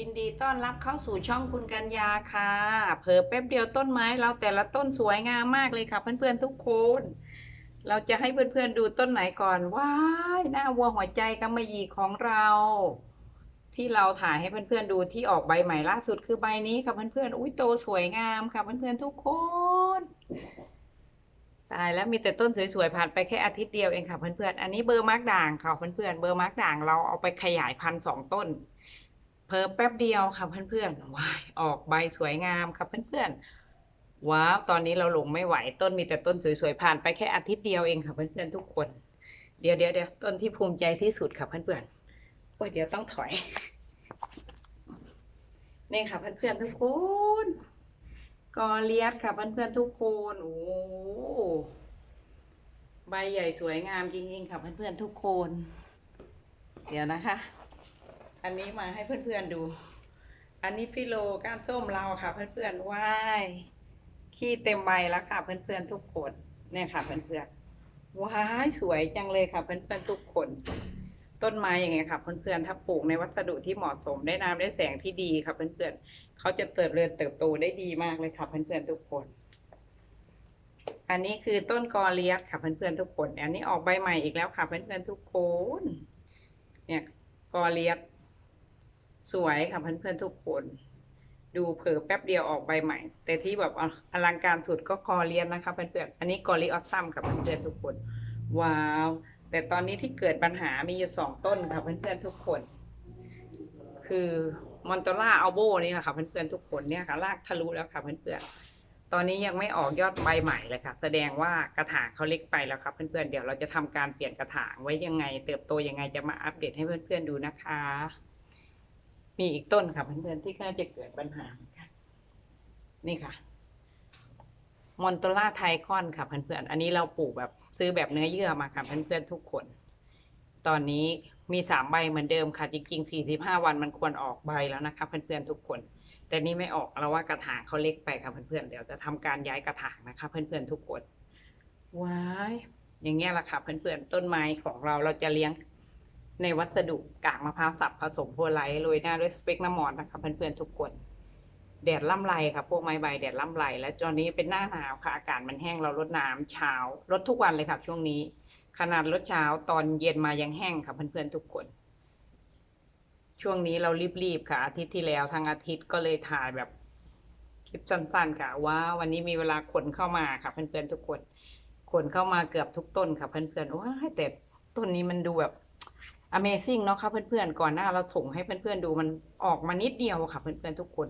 ยินดีต้อนรับเข้าสู่ช่องคุณกัญญาค่ะ เผลอแป๊บเดียวต้นไม้เราแต่ละต้นสวยงามมากเลยค่ะ เพื่อนๆทุกคน เราจะให้เพื่อนๆดูต้นไหนก่อนว้ายหน้าวัวหัวใจกำมะหยี่ของเรา ที่เราถ่ายให้เพื่อนๆดูที่ออกใบใหม่ล่าสุดคือใบนี้ค่ะเพื่อนๆอุ้ยโตสวยงามค่ะเพื่อนๆทุกคนตายแล้วมีแต่ต้นสวยๆผ่านไปแค่อาทิตย์เดียวเองค่ะเพื่อนๆอันนี้เบอร์มาร์กด่างค่ะเพื่อนๆเบอร์มาร์กด่างเราเอาไปขยายพันธุ์สองต้น เพิ่มแป๊บเดียวค่ะเพื่อนๆว้ายออกใบสวยงามค่ะเพื่อนๆว้าวตอนนี้เราหลงไม่ไหวต้นมีแต่ต้นสวยๆผ่านไปแค่อาทิตย์เดียวเองค่ะเพื่อนๆทุกคน เดี๋ยวเดี๋ยวเดี๋ยวต้นที่ภูมิใจที่สุดค่ะเพื่อนๆโอ้ยเดี๋ยวต้องถอยนี่ค่ะเพื่อนๆทุกคนกอเลียสค่ะเพื่อนๆทุกคนโอ้ใบใหญ่สวยงามจริงๆค่ะเพื่อนๆทุกคน เดี๋ยวนะคะ อันนี้มาให้เพื่อนๆดู อันนี้ฟิโลก้านส้มเราค่ะ เพื่อนๆว้ายขี้เต็มใบแล้วค่ะ เพื่อนๆทุกคนเนี่ยค่ะ เพื่อนๆว้ายสวยจังเลยค่ะ เพื่อนๆทุกคน ต้นไม้อย่างเงี้ยค่ะ เพื่อนๆถ้าปลูกในวัสดุที่เหมาะสมได้น้ำได้แสงที่ดีค่ะ เพื่อนๆเขาจะเติบเรือนเติบโตได้ดีมากเลยค่ะ เพื่อนๆทุกคนอันนี้คือต้นกอเลียสค่ะเพื่อนๆทุกคน อันนี้ออกใบใหม่อีกแล้วค่ะเพื่อนๆทุกคน เนี่ยกอเลียส สวยค่ะเพื่อนๆทุกคน ดูเผลอแป๊บเดียวออกใบใหม่ แต่ที่แบบอลังการสุดก็กอเลียสนะคะเพื่อนๆอันนี้กอริออสซัมค่ะเพื่อนๆทุกคน ว้าว แต่ตอนนี้ที่เกิดปัญหามีอยู่สองต้นค่ะเพื่อนๆทุกคน คือมอนตล่าอัลโบนี่แหละค่ะเพื่อนๆทุกคนเนี่ยค่ะรากทะลุแล้วค่ะเพื่อนๆตอนนี้ยังไม่ออกยอดใบใหม่เลยค่ะ แสดงว่ากระถางเขาเล็กไปแล้วครับเพื่อนๆเดี๋ยวเราจะทำการเปลี่ยนกระถางไว้ยังไง เติบโตยังไงจะมาอัปเดตให้เพื่อนๆดูนะคะ มีอีกต้นค่ะเพื่อนๆที่น่าจะเกิดปัญหาเหมือนกันนี่ค่ะมอนโตล่าไทคอนค่ะเพื่อนๆ อันนี้เราปลูกแบบซื้อแบบเนื้อเยื่อมาค่ะเพื่อนๆทุกคน ตอนนี้มีสามใบเหมือนเดิมค่ะจริงๆสี่สิบห้าวันมันควรออกใบแล้วนะคะเพื่อนๆทุกคน แต่นี่ไม่ออกเราว่ากระถางเขาเล็กไปค่ะเพื่อนๆเดี๋ยวจะทำการย้ายกระถางนะคะเพื่อนๆทุกคนว้ายอย่างเงี้ยแหละค่ะเพื่อนๆต้นไม้ของเราเราจะเลี้ยง ในวัสดุกากมะพร้าวสับผสมโพไลท์โรยหน้าด้วยสเปกน้ำมอนนะคะเพื่อนๆทุกคน แดดล่ำไรค่ะ พวกไม้ใบแดดล่ำไรและตอนนี้เป็นหน้าหนาวค่ะ อากาศมันแห้งเราลดน้ำเช้ารดทุกวันเลยค่ะช่วงนี้ ขนาดลดเช้าตอนเย็นมายังแห้งค่ะเพื่อนๆทุกคน ช่วงนี้เรารีบๆค่ะ อาทิตย์ที่แล้วทั้งอาทิตย์ก็เลยถ่ายแบบคลิปสั้นๆค่ะว่า วันนี้มีเวลาขนเข้ามาค่ะเพื่อนๆทุกคนขนเข้ามาเกือบทุกต้นค่ะเพื่อนๆว้าแต่ต้นนี้มันดูแบบ Amazing เนาะค่ะเพื่อนๆ ก่อนหน้าเราส่งให้เพื่อนๆดูมันออกมานิดเดียวค่ะเพื่อนๆทุกคน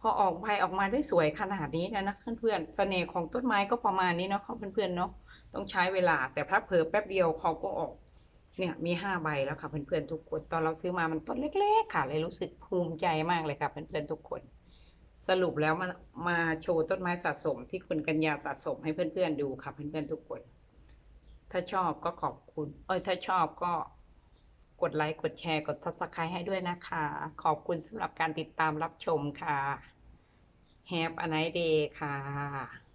พอออกใบออกมาได้สวยขนาดนี้นะนะเพื่อนๆเสน่ห์ของต้นไม้ก็ประมาณนี้เนาะค่ะเพื่อนๆเนาะต้องใช้เวลาแต่พระเผลอแป๊บเดียวเขาก็ออกเนี่ยมีห้าใบแล้วค่ะเพื่อนๆทุกคนตอนเราซื้อมามันต้นเล็ก ๆ ค่ะ เลยรู้สึกภูมิใจมากเลยค่ะเพื่อนๆทุกคน สรุปแล้วมามาโชว์ต้นไม้สะสมที่คุณกัญญาสะสมให้เพื่อนๆดูค่ะเพื่อนๆทุกคน ถ้าชอบก็ขอบคุณ เอ้ยถ้าชอบก็ กดไลค์ กดแชร์ กด subscribe ให้ด้วยนะคะ ขอบคุณสำหรับการติดตามรับชมค่ะ Have a nice day ค่ะ